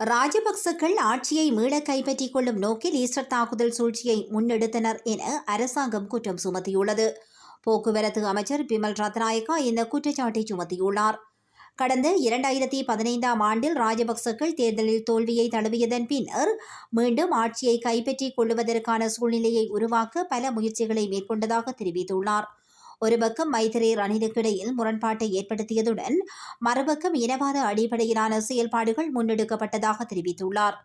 ராஜபக்சக்கள் ஆட்சியை மீள கைப்பற்றிக் கொள்ளும் நோக்கில் ஈஸ்டர் தாக்குதல் சூழ்ச்சியை முன்னெடுத்தனர் என அரசாங்கம் குற்றம் சுமத்தியுள்ளது. போக்குவரத்து அமைச்சர் பிமல் ரத்நாயக்கா இந்த குற்றச்சாட்டை சுமத்தியுள்ளார். கடந்த இரண்டாயிரத்தி பதினைந்தாம் ஆண்டில் ராஜபக்சக்கள் தேர்தலில் தோல்வியை தழுவியதன் பின்னர் மீண்டும் ஆட்சியை கைப்பற்றிக் கொள்வதற்கான சூழ்நிலையை உருவாக்க பல முயற்சிகளை மேற்கொண்டதாக தெரிவித்துள்ளார். ஒரு பக்கம் மைத்திரி ரணிலுக்கிடையில் முரண்பாட்டை ஏற்படுத்தியதுடன் மறுபக்கம் இனவாத அடிப்படையிலான செயல்பாடுகள் முன்னெடுக்கப்பட்டதாக தெரிவித்துள்ளார்.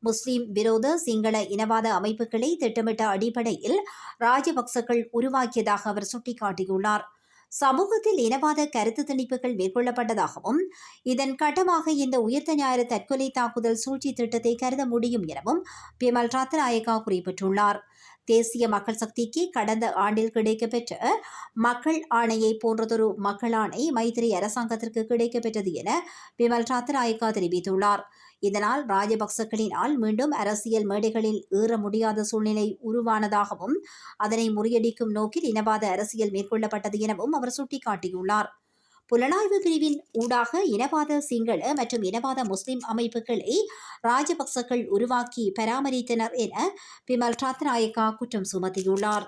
முஸ்லிம் விரோத சிங்கள இனவாத அமைப்புகளை திட்டமிட்ட அடிப்படையில் ராஜபக்சக்கள் உருவாக்கியதாக அவர் சுட்டிக்காட்டியுள்ளார். சமூகத்தில் இனவாத கருத்து திணிப்புகள் மேற்கொள்ளப்பட்டதாகவும் இதன் கட்டமாக இந்த உயிர்த்த ஞாயிறு தற்கொலை தாக்குதல் சூழ்ச்சி திட்டத்தை கருத முடியும் எனவும் பிமல் ரத்நாயக்கா குறிப்பிட்டுள்ளார். தேசிய மக்கள் சக்திக்கு கடந்த ஆண்டில் கிடைக்கப்பெற்ற மக்கள் ஆணையை போன்றதொரு மக்கள் ஆணை மைத்திரி அரசாங்கத்திற்கு கிடைக்கப்பெற்றது என பிமல் ரத்நாயக்கா தெரிவித்துள்ளார். இதனால் ராஜபக்சக்களினால் மீண்டும் அரசியல் மேடைகளில் ஏற முடியாத சூழ்நிலை உருவானதாகவும் அதனை முறியடிக்கும் நோக்கில் இனவாத அரசியல் மேற்கொள்ளப்பட்டது எனவும் அவர் சுட்டிக்காட்டியுள்ளார். புலனாய்வு பிரிவின் ஊடாக இனவாத சிங்கள மற்றும் இனவாத முஸ்லிம் அமைப்புகளை ராஜபக்சக்கள் உருவாக்கி பராமரித்தனர் என பிமல் ரத்நாயக்கா குற்றம் சுமத்தியுள்ளார்.